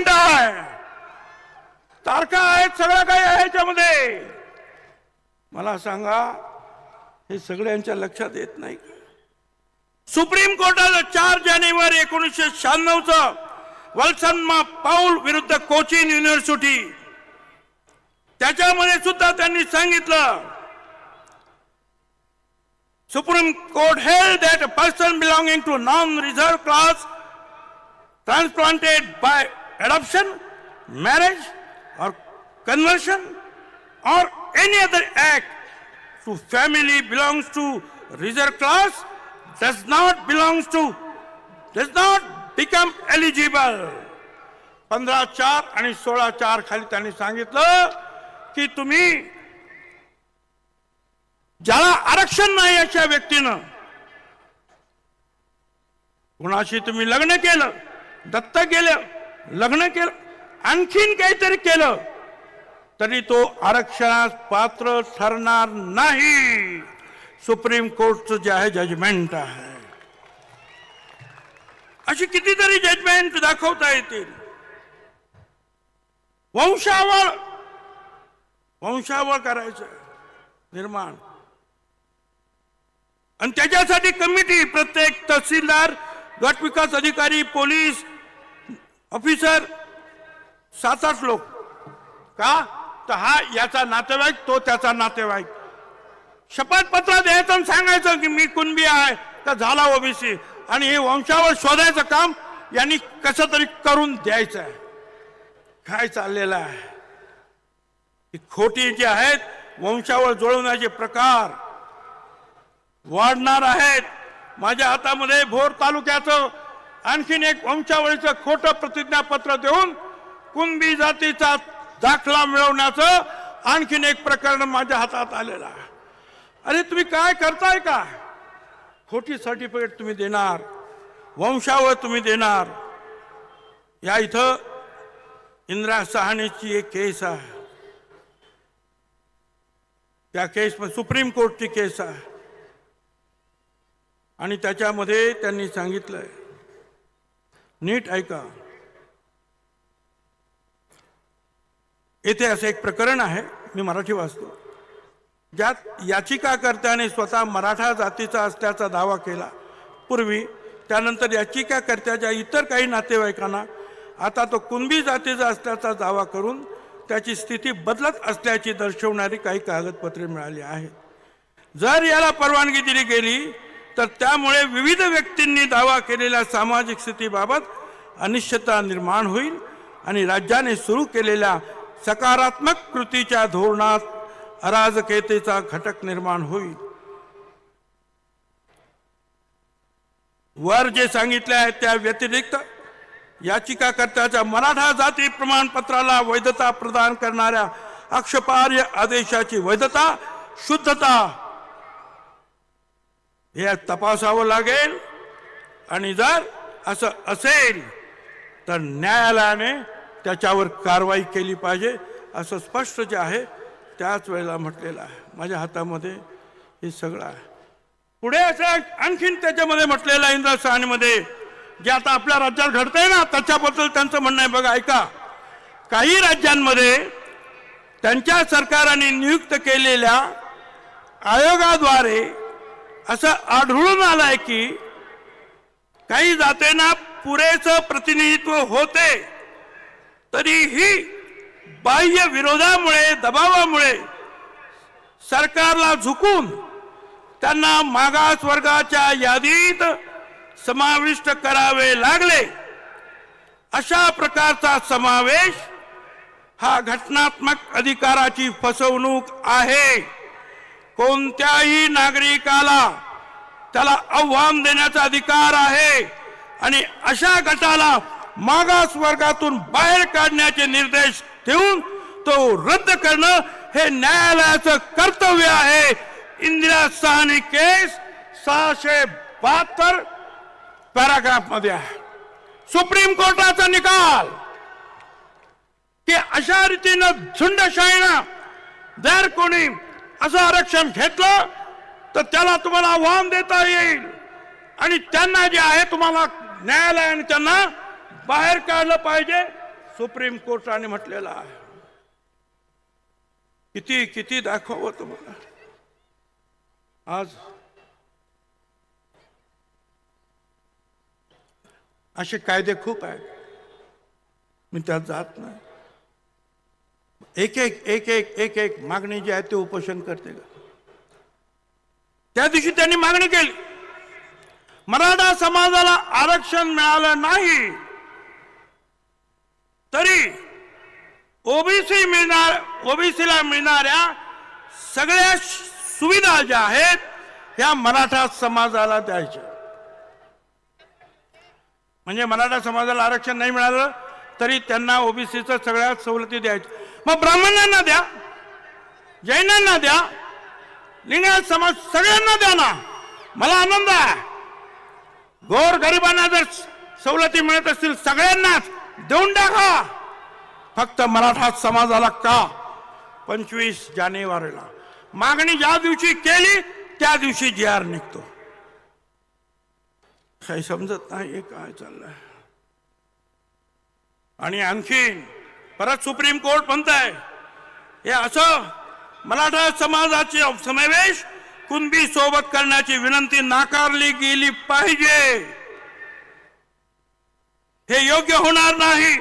आहे. तारखा आहेत सगळं काही आहे याच्यामध्ये. मला सांगा हे सगळ्यांच्या लक्षात येत नाही. सुप्रीम कोर्टानं चार जानेवारी एकोणीसशे शहाण्णवचं वल्सनमा पाऊल विरुद्ध कोचिन युनिव्हर्सिटी. त्याच्यामध्ये सुद्धा त्यांनी सांगितलं Supreme Court held that person belonging to non reserve class transplanted by adoption, marriage, or conversion, or any other act to family belongs to reserved class does not belongs to does not become eligible. पंधरा चार आणि सोळा चार खाली त्यांनी सांगितलं की तुम्ही ज्याला आरक्षण नाही अशा व्यक्तीनं कुणाशी तुम्ही लग्न केलं दत्त केलं लग्न केलं आणखीन काहीतरी केलं तरी तो आरक्षणास पात्र ठरणार नाही. सुप्रीम कोर्टचं जे आहे जजमेंट आहे. अशी कितीतरी जजमेंट दाखवता येतील. वंशावळ वंशावळ करायचं निर्माण. आणि त्याच्यासाठी कमिटी प्रत्येक तहसीलदार गट विकास अधिकारी पोलीस ऑफिसर सात आठ लोक. का? तर हा याचा नातेवाईक तो त्याचा नातेवाईक. शपथपत्र द्यायचं आणि सांगायचं की मी कुणबी आहे का झाला ओबीसी. आणि हे वंशावर शोधायचं काम यांनी कसं तरी करून द्यायचं आहे काय चाललेलं आहे? ही खोटी जी आहेत वंशावर जुळवण्याचे प्रकार वाढणार आहेत. माझ्या हातामध्ये भोर तालुक्याचं आणखीन एक वंशावळीचं खोटं प्रतिज्ञापत्र देऊन कुणबी जातीचा दाखला मिळवण्याचं आणखीन एक प्रकरण माझ्या हातात आलेलं आहे. अरे तुम्ही काय करताय का? खोटी सर्टिफिकेट तुम्ही देणार वंशावळ तुम्ही देणार. या इथं इंदिरा सहानीची एक केस आहे. त्या केस सुप्रीम कोर्टची केस आहे. आणि त्याच्यामध्ये त्यांनी सांगितलंय नीट ऐका. येथे असं एक प्रकरण आहे मी मराठी वाचतो. ज्यात याचिकाकर्त्याने स्वतः मराठा जातीचा असल्याचा दावा केला. पूर्वी त्यानंतर याचिकाकर्त्याच्या इतर काही नातेवाईकांना आता तो कुणबी जातीचा असल्याचा दावा करून त्याची स्थिती बदलत असल्याची दर्शवणारी काही कागदपत्रे मिळाली आहेत. जर याला परवानगी दिली गेली तर त्यामुळे विविध व्यक्तींनी दावा केलेल्या सामाजिक स्थितीबाबत अनिश्चितता निर्माण होईल आणि राज्याने सुरू केलेल्या सकारात्मक कृतीच्या धोरणात अराजकतेचा घटक निर्माण होईल. वर जे सांगितले आहे त्या व्यतिरिक्त याचिकाकर्त्याच्या मराठा जाती प्रमाणपत्राला वैधता प्रदान करणाऱ्या आक्षेपार्ह आदेशाची वैधता शुद्धता हे तपासावं लागेल. आणि जर असं असेल तर न्यायालयाने त्याच्यावर कारवाई केली पाहिजे असं स्पष्ट जे आहे त्याच वेळेला म्हटलेलं आहे. माझ्या हातामध्ये हे सगळं आहे. पुढे असं आणखीन त्याच्यामध्ये म्हटलेलं आहे इंद्रा सहानीमध्ये जे आता आपल्या राज्यात घडतंय ना त्याच्याबद्दल त्यांचं म्हणणं आहे. बघा ऐका. काही राज्यांमध्ये त्यांच्या सरकाराने नियुक्त केलेल्या आयोगाद्वारे असं आढळून आलंय की काही जातींना पुरेसं प्रतिनिधित्व होते तरीही बाह्य विरोधामुळे दबावामुळे सरकारला झुकून त्यांना मागास वर्गाच्या यादीत समाविष्ट करावे लागले. अशा प्रकारचा समावेश हा घटनात्मक अधिकाराची फसवणूक आहे. कोणत्याही नागरिकाला त्याला आव्हान देण्याचा अधिकार आहे आणि अशा गटाला मागास वर्गातून बाहेर काढण्याचे निर्देश देऊन तो रद्द करणं हे न्यायालयाचं कर्तव्य आहे. इंदिरा सहानी केस सहाशे बहात्तर पॅराग्राफमध्ये आहे. सुप्रीम कोर्टाचा निकाल की अशा रीतीनं झुंडशाहीनं जर कोणी असं आरक्षण घेतलं तर त्याला तुम्हाला आव्हान देता येईल. आणि त्यांना जे आहे तुम्हाला न्यायालयाने त्यांना बाहेर काढलं पाहिजे. सुप्रीम कोर्टाने म्हटलेलं आहे. किती किती दाखवावं तुम्हाला? आज असे कायदे खूप आहेत. मी त्यात जात नाही. एक एक एक एक एक एक मागणी जी आहे ते उपोषण करते का? त्या दिवशी त्यांनी मागणी केली. मराठा समाजाला आरक्षण मिळालं नाही तरी ओबीसी मिळणार ओबीसीला मिळणाऱ्या सगळ्या सुविधा ज्या आहेत ह्या मराठा समाजाला द्यायच्या. म्हणजे मराठा समाजाला आरक्षण नाही मिळालं तरी त्यांना ओबीसीचं सगळ्या सवलती द्यायच्या. मग ब्राह्मणांना द्या जैनांना द्या लिंगायत समाज सगळ्यांना द्या ना. मला आनंद आहे. गोर गरिबांना जर सवलती मिळत असतील सगळ्यांनाच देऊन टाका. फक्त मराठा समाजाला का? पंचवीस जानेवारीला. मागणी ज्या दिवशी केली त्या दिवशी जी आर निघतो. काही समजत नाही काय चाललंय? आणि आणखीन परत सुप्रीम कोर्ट म्हणताय हे असं मराठा समाजाचे समावेश कुणबी सोबत करण्याची विनंती नाकारली गेली पाहिजे. हे योग्य होणार नाही.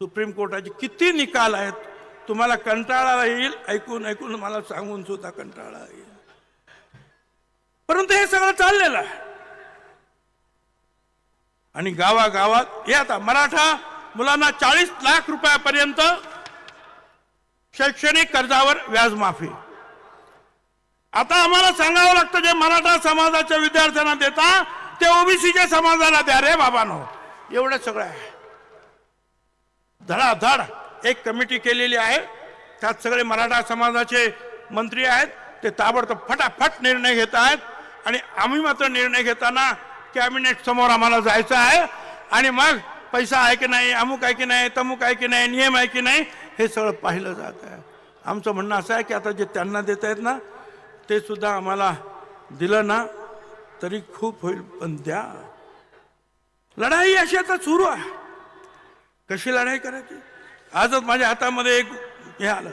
सुप्रीम कोर्टाचे किती निकाल आहेत तुम्हाला कंटाळा येईल. ऐकून ऐकून मला सांगून सुद्धा कंटाळा येईल. परंतु हे सगळं चाललेलं आहे. आणि गावागावात हे आता मराठा मुलांना चाळीस लाख रुपयापर्यंत शैक्षणिक कर्जावर व्याज माफी आता आम्हाला सांगावं लागतं जे मराठा समाजाच्या विद्यार्थ्यांना देता ते ओबीसीच्या समाजाला द्या रे बाबानो. एवढं सगळं आहे. धडाधड एक कमिटी केलेली आहे. त्यात सगळे मराठा समाजाचे मंत्री आहेत. ते ताबडतोब फटाफट निर्णय घेत आहेत. आणि आम्ही मात्र निर्णय घेताना कॅबिनेट समोर आम्हाला जायचं आहे. आणि मग पैसा आहे की नाही अमुक आहे की नाही तमुक आहे की नाही नियम आहे की नाही हे सगळं पाहिलं जात आहे. आमचं म्हणणं असं आहे की आता जे त्यांना देत आहेत ना ते सुद्धा आम्हाला दिलं ना तरी खूप होईल. पण द्या. लढाई अशी आता सुरू आहे. कशी लढाई करायची? आजच माझ्या हातामध्ये एक हे आलं.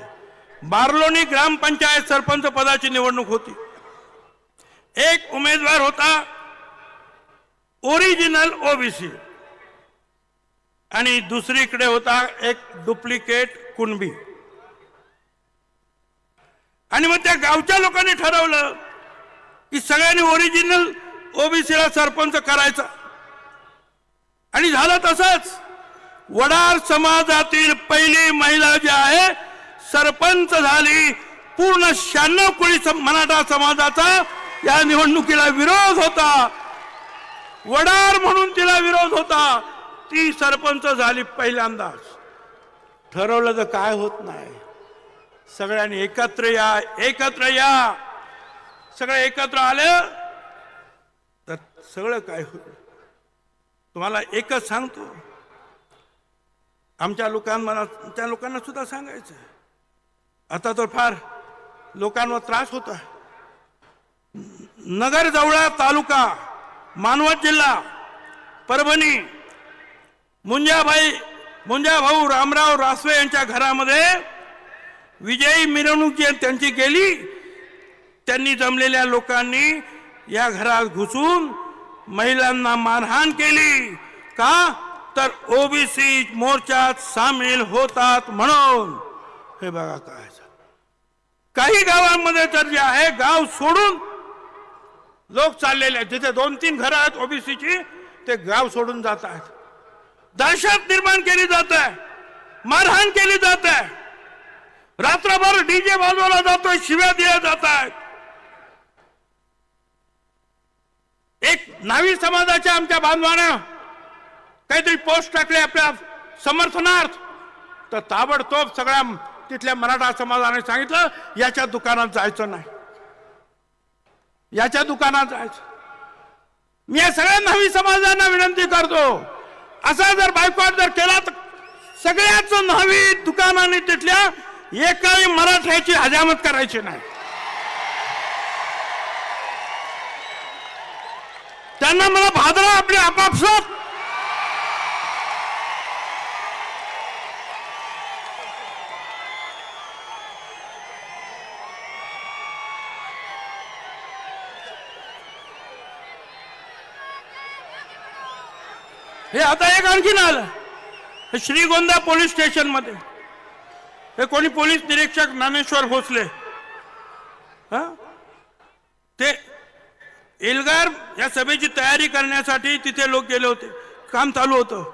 बार्लोनी ग्रामपंचायत सरपंच पदाची निवडणूक होती. एक उमेदवार होता ओरिजिनल ओबीसी आणि दुसरीकडे होता एक डुप्लिकेट कुणबी. आणि मग त्या गावच्या लोकांनी ठरवलं की सगळ्यांनी ओरिजिनल ओबीसीला सरपंच करायचा. आणि झालं तसंच. वडार समाजातील पहिली महिला जी आहे सरपंच झाली पूर्ण शहाण्णव कोळी मराठा समाजाचा या निवडणुकीला विरोध होता. वडार म्हणून तिला विरोध होता. ती सरपंच झाली पहिल्यांदाच. ठरवलं तर काय होत नाही. सगळ्यांनी एकत्र या एकत्र या. सगळे एकत्र आलं तर सगळं काय होईल? तुम्हाला एकच सांगतो. आमच्या लोकांना त्या लोकांना सुद्धा सांगायचं आहे. आता तर फार लोकांवर त्रास होता नगर जवळा तालुका मानवत जिल्हा परभणी. मुंजाभाई मुंजाभाऊ रामराव रासवे यांच्या घरामध्ये विजयी मिरवणूक त्यांची केली त्यांनी जमलेल्या लोकांनी या घरात घुसून महिलांना मारहाण केली. का? तर ओबीसी मोर्चात सामील होतात म्हणून. हे बघा काय काही गावांमध्ये तर जे आहे गाव सोडून लोक चाललेले आहेत. जिथे दोन तीन घरं आहेत ओबीसीची ते गाव सोडून जात आहेत. दहशत निर्माण केली जात आहे. मारहाण केली जात आहे. रात्रभर डीजे वाजवला जातोय शिव्या दिल्या जात आहेत. एक नावी समाजाच्या आमच्या बांधवानं काहीतरी पोस्ट टाकले आपल्या समर्थनार्थ. तर ताबडतोब सगळ्या तिथल्या मराठा समाजाने सांगितलं याच्या दुकानात जायचं नाही. याच्या दुकानात जायचं. मी या सगळ्या नवी समाजांना विनंती करतो. असा जर बायकॉट जर केला तर सगळ्याच नवी दुकानाने तिथल्या एकाही मराठ्याची हजामत करायची नाही. त्यांना मला भादरा आपली आपापसात हे आता एक आणखीन आलं. हे श्रीगोंदा पोलीस स्टेशनमध्ये. हे कोणी पोलीस निरीक्षक ज्ञानेश्वर भोसले. हा? ते एल्गार या सभेची तयारी करण्यासाठी तिथे लोक गेले होते. काम चालू होतं.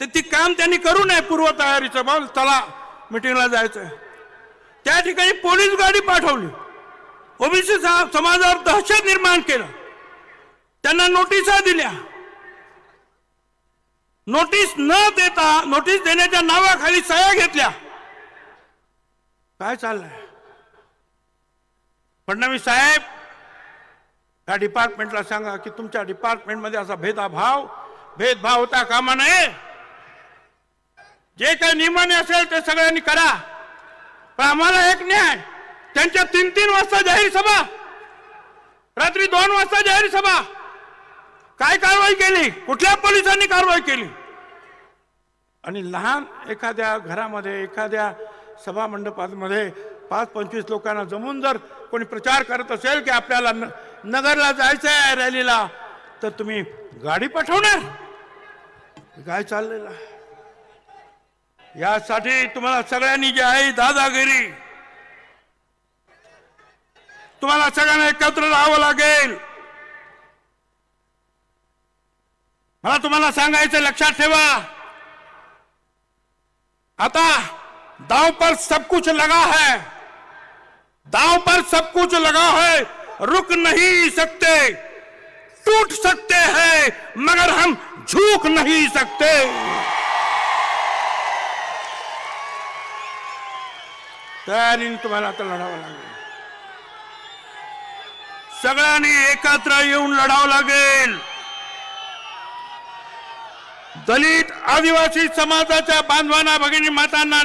ते ती काम त्यांनी करू नये पूर्व तयारीचं. बघ चला मिटिंगला जायचंय. त्या ठिकाणी पोलीस गाडी पाठवली. ओबीसी समाजावर दहशत निर्माण केलं. त्यांना नोटिसा दिल्या. नोटीस न देता नोटीस देण्याच्या नावाखाली सह्या घेतल्या. काय चाललंय? फडणवीस साहेब या डिपार्टमेंटला सांगा की तुमच्या डिपार्टमेंटमध्ये असा भेदाभाव भेदभाव होता कामा नये? जे काही नियमाने असेल ते सगळ्यांनी करा. पण आम्हाला एक न्याय त्यांच्या तीन तीन वाजता जाहीर सभा. रात्री दोन वाजता जाहीर सभा. काय कारवाई केली? कुठल्या पोलिसांनी कारवाई केली? आणि लहान एखाद्या घरामध्ये एखाद्या सभामंडपामध्ये पाच पंचवीस लोकांना जमून जर कोणी प्रचार करत असेल की आपल्याला न- नगरला जायचं आहे रॅलीला तर तुम्ही गाडी पाठवणार. काय चाललेला यासाठी तुम्हाला सगळ्यांनी जी आहे दादागिरी. तुम्हाला सगळ्यांना एकत्र राहावं लागेल. मला तुम्हाला सांगायचं लक्षात ठेवा. आता दाव पर सब कुछ लगा है. दाव पर सब कुछ लगा है, रुक नहीं सकते. टूट सकते हैं, मगर हम झूक नहीं सकते. तयारीने तुम्हाला आता लढावं लागेल सगळ्यांनी एकत्र लढावं लागेल. दलित आदिवासी समाजाच्या बांधवांना भगिनी मातांना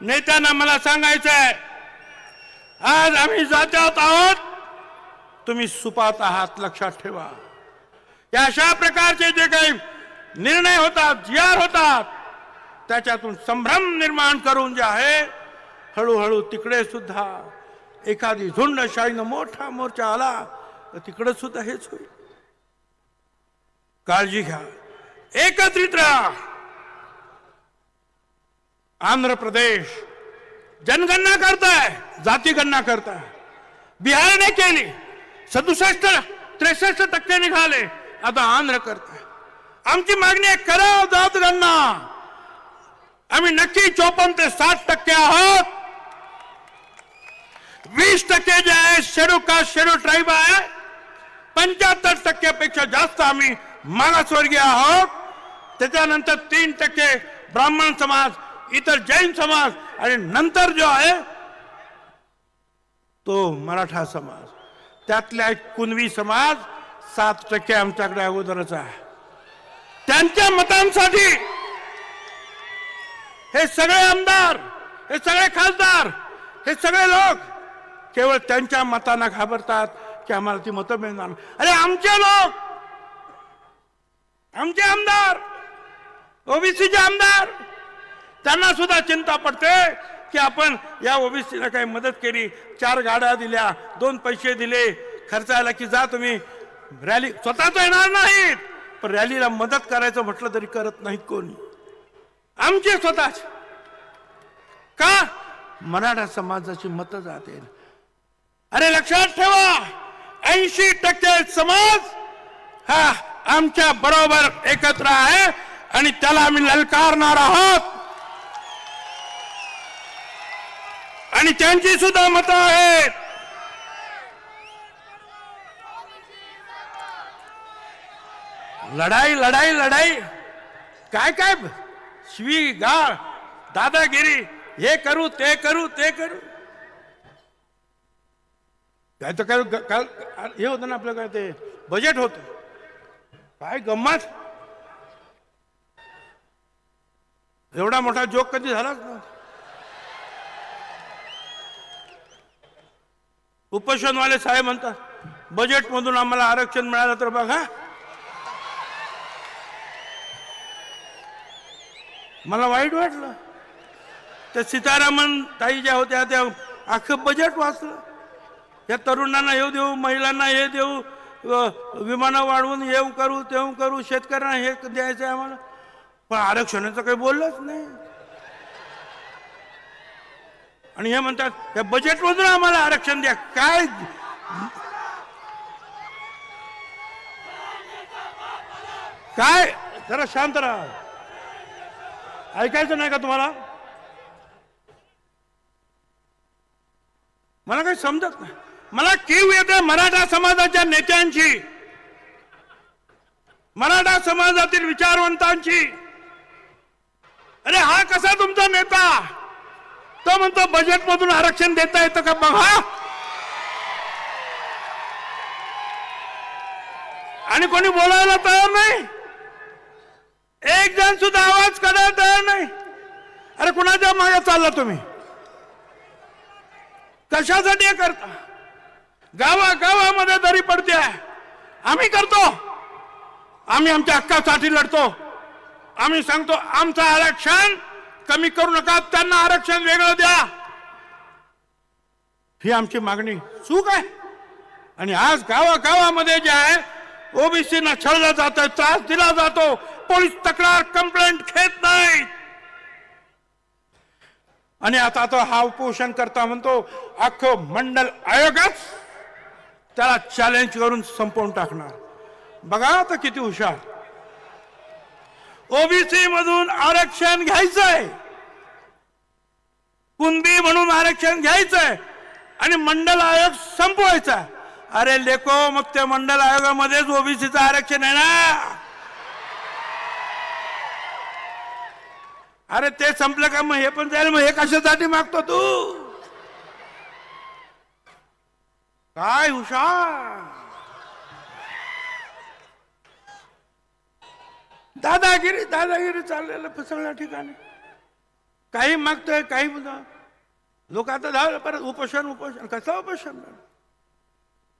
नेत्यांना मला सांगायचं आहे आज आम्ही जात्यात आहोत तुम्ही सुपात आहात लक्षात ठेवा. या अशा प्रकारचे जे काही निर्णय होतात जियार होतात त्याच्यातून संभ्रम निर्माण करून जे आहे हळूहळू तिकडे सुद्धा एखादी झुंडशाहीनं मोठा मोर्चा आला तर तिकडे सुद्धा हेच होईल. काळजी घ्या. एकत्रित राहा आंध्र प्रदेश जनगणना करता है जाती गणना करता है करताय बिहारने केली सदुसष्ट त्रेसष्ट टक्के निघाले आता आंध्र करताय आमची मागणी आहे करा जात गणना आम्ही नक्की चोपन्न ते साठ टक्के आहोत वीस टक्के जे आहे शेड्यूल कास्ट शेड्यूल ट्राईब आहे पंच्याहत्तर टक्क्यापेक्षा जास्त आम्ही मागासवर्गीय आहोत. त्याच्यानंतर तीन टक्के ब्राह्मण समाज इतर जैन समाज आणि नंतर जो आहे तो मराठा समाज. त्यातल्या कुणवी समाज सात टक्के आमच्याकडे अगोदरच आहे. त्यांच्या मतांसाठी हे सगळे आमदार हे सगळे खासदार हे सगळे लोक केवळ त्यांच्या मतांना घाबरतात की आम्हाला ती मतं मिळणार अरे आमचे लोक आमचे आमदार ओबीसीचे आमदार त्यांना सुद्धा चिंता पडते की आपण या ओबीसीला काही मदत केली चार गाड्या दिल्या दोन पैसे दिले खर्चायला की जा तुम्ही. रॅली स्वतःच येणार नाहीत पण रॅलीला मदत करायचं म्हटलं तरी करत नाहीत कोणी. आमचे स्वतःच. का? मराठा समाजाची मतं जाते. अरे लक्षात ठेवा ऐंशी टक्के समाज हा आमच्या बरोबर एकत्र आहे आणि त्याला आम्ही ललकारणार आहोत. आणि त्यांची सुद्धा मतं आहेत. लढाई लढाई लढाई. काय काय? शिवी गाळ दादागिरी. हे करू ते करू ते करू. काय तर काय हे होतं ना आपलं काय ते? बजेट होतं. काय गंमत? एवढा मोठा जोक कधी झालाच ना उपोषणवाले साहेब म्हणतात बजेट मधून आम्हाला आरक्षण मिळालं तर बघा. मला वाईट वाटलं. त्या सीतारामन ताई ज्या होत्या त्या अख्खं बजेट वाचलं. या तरुणांना हे देऊ महिलांना हे देऊ विमानं वाढवून येऊ करू तेऊ करू शेतकऱ्यांना हे द्यायचं आहे आम्हाला. पण आरक्षणाचं काही बोललंच नाही. आणि हे म्हणतात त्या बजेटमधून आम्हाला आरक्षण द्या. काय काय? जरा शांत राहा. ऐकायचं नाही का तुम्हाला? मला काही समजत नाही. मला कीव येते मराठा समाजाच्या नेत्यांची. मराठा समाजातील विचारवंतांची. अरे हा कसा तुमचा नेता? तो म्हणतो बजेट मधून आरक्षण देता येतं का बघा आणि कोणी बोलायला तयार नाही. एक जण सुद्धा आवाज काढायला तयार नाही. अरे कुणाच्या मागे चालला तुम्ही? कशासाठी हे करता? गावा गावामध्ये दरी पडते. आम्ही करतो. आम्ही आमच्या हक्कासाठी लढतो. आम्ही सांगतो आमचं आरक्षण कमी करू नका. त्यांना आरक्षण वेगळं द्या. ही आमची मागणी. चूक आहे. आणि आज गावागावामध्ये जे आहे ओबीसीना छळलं जात त्रास दिला जातो. पोलीस तक्रार कंप्लेंट घेत नाही आणि आता तो हा उपोषण करता म्हणतो अख्खं मंडल आयोगच त्याला चॅलेंज करून संपवून टाकणार. बघा आता किती हुशार. ओबीसी मधून आरक्षण घ्यायचंय. कुणबी म्हणून आरक्षण घ्यायचंय. आणि मंडल आयोग संपवायचा. अरे लेको मग त्या मंडल आयोगामध्येच ओबीसीचं आरक्षण आहे ना? अरे ते संपलं का? मग हे पण जाईल. मग हे कशासाठी मागतो तू? काय हुशार? दादागिरी दादागिरी चाललेलं सगळ्या ठिकाणी. काही मागतोय काही म्हणतो लोक आता धावलं परत उपोषण उपोषण. कसं उपोषण?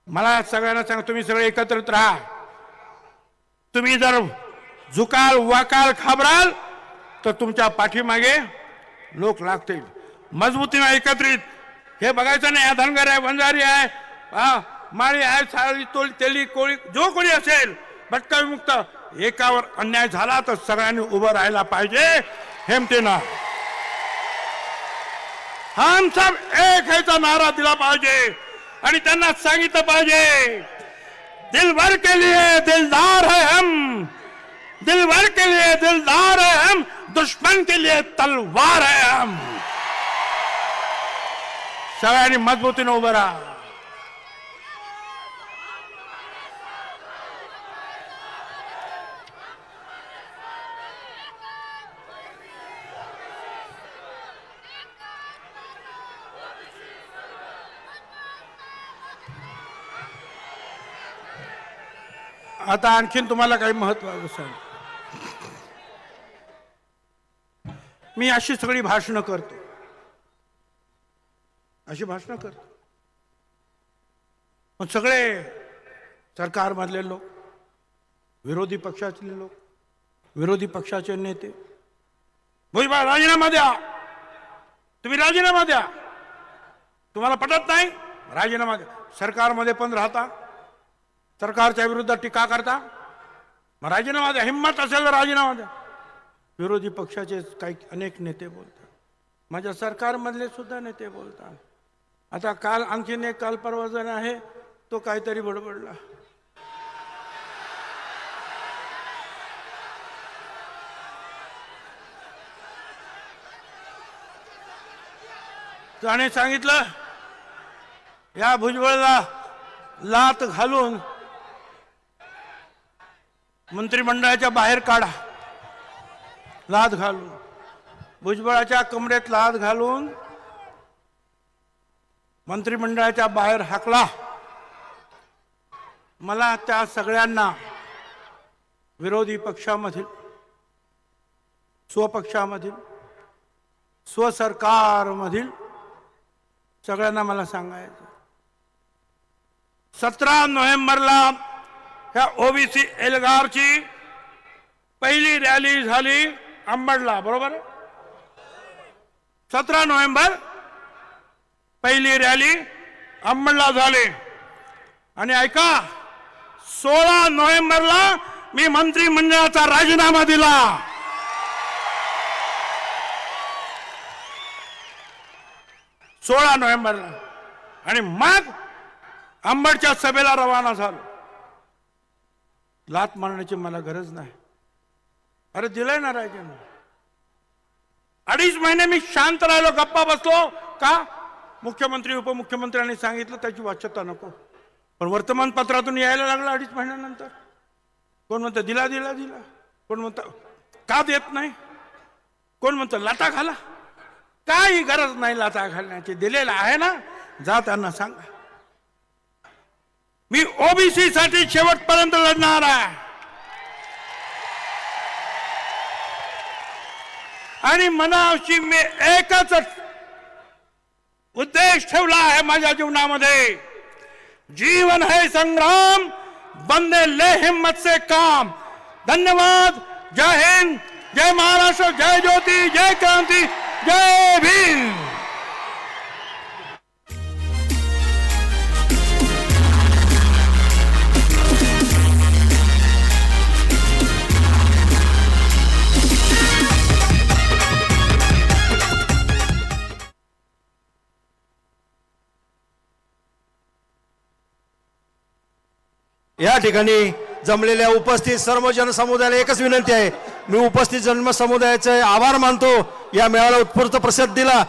मला सगळ्यांना सांग तुम्ही सगळे एकत्रित राहा. तुम्ही जर झुकाल वाकाल खाबराल तर तुमच्या पाठीमागे लोक लागतील. मजबूतीनं एकत्रित. हे बघायचं नाही हा धनगर आहे बंजारी आहे. हा माळी आहे साळी तोली तेली कोळी जो कोणी असेल भटका विमुक्त एकावर अन्याय झाला तर सगळ्यांनी उभं राहायला पाहिजे हेमतेना. हम सब एक ह्याचा नारा दिला पाहिजे आणि त्यांना सांगितलं पाहिजे दिलभर के लिए दिलदार है हम दिलभर के लिए दिलदार है हम दुश्मन के लिए तलवार है हम. सगळ्यांनी मजबूतीने उभं राहा. आता आणखीन तुम्हाला काही महत्वाचं सांग मी अशी सगळी भाषणं करतो. अशी भाषणं करतो. पण सगळे सरकारमधले लोक विरोधी पक्षातले लोक विरोधी पक्षाचे नेते भुजबळ राजीनामा द्या. तुम्ही राजीनामा द्या. तुम्हाला पटत नाही? राजीनामा द्या. सरकारमध्ये पण राहता. सरकारच्या विरुद्ध टीका करता? मग राजीनामा द्या. हिंमत असेल तर राजीनामा द्या. विरोधी पक्षाचे काही अनेक नेते बोलतात. माझ्या सरकारमधले सुद्धा नेते बोलतात. आता काल आणखीन एक काल परवा जण आहे. तो काहीतरी बडबडला. त्याने सांगितलं या भुजबळला लात घालून मंत्रिमंडळाच्या बाहेर काढा. लाद घालून. भुजबळाच्या कमरेत लाद घालून मंत्रिमंडळाच्या बाहेर हाकला. मला त्या सगळ्यांना विरोधी पक्षामधील स्वपक्षामधील स्वसरकारमधील सगळ्यांना मला सांगायचं सतरा नोव्हेंबरला ह्या ओबीसी एल्गारची पहिली रॅली झाली अंबडला बरोबर सतरा नोव्हेंबर पहिली रॅली अंबडला झाली. आणि ऐका सोळा नोव्हेंबरला मी मंत्रिमंडळाचा राजीनामा दिला. सोळा नोव्हेंबरला. आणि मग अंबडच्या सभेला रवाना झालो. लात मारण्याची मला गरज नाही. अरे दिलंय ना राजाने अडीच महिने मी शांत राहिलो गप्पा बसलो. का? मुख्यमंत्री उपमुख्यमंत्र्यांनी सांगितलं त्याची वाच्यता नको. पण वर्तमानपत्रातून यायला लागलं अडीच महिन्यानंतर. कोण म्हणतं दिला दिला दिला. कोण म्हणतं का देत नाही? कोण म्हणतं लाटा घाला. काही गरज नाही लाटा घालण्याची. दिलेला आहे ना? जा त्यांना सांगा. मी ओबीसी साठी शेवटपर्यंत लढणार आहे. आणि मनाची मी एकच उद्देश ठेवला आहे माझ्या जीवनामध्ये. जीवन है संग्राम बंदे ले हिम्मत से काम. धन्यवाद जय हिंद जय महाराष्ट्र जय ज्योती जय क्रांती जय भीम. या ठिकाणी जमलेल्या उपस्थित सर्व जनसमुदायाला एकच विनंती आहे. मी उपस्थित जन्म समुदायाचे आभार मानतो. या मेळाव्याला उत्स्फूर्त प्रसिद्ध दिला.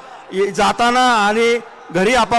जाताना आणि घरी आपण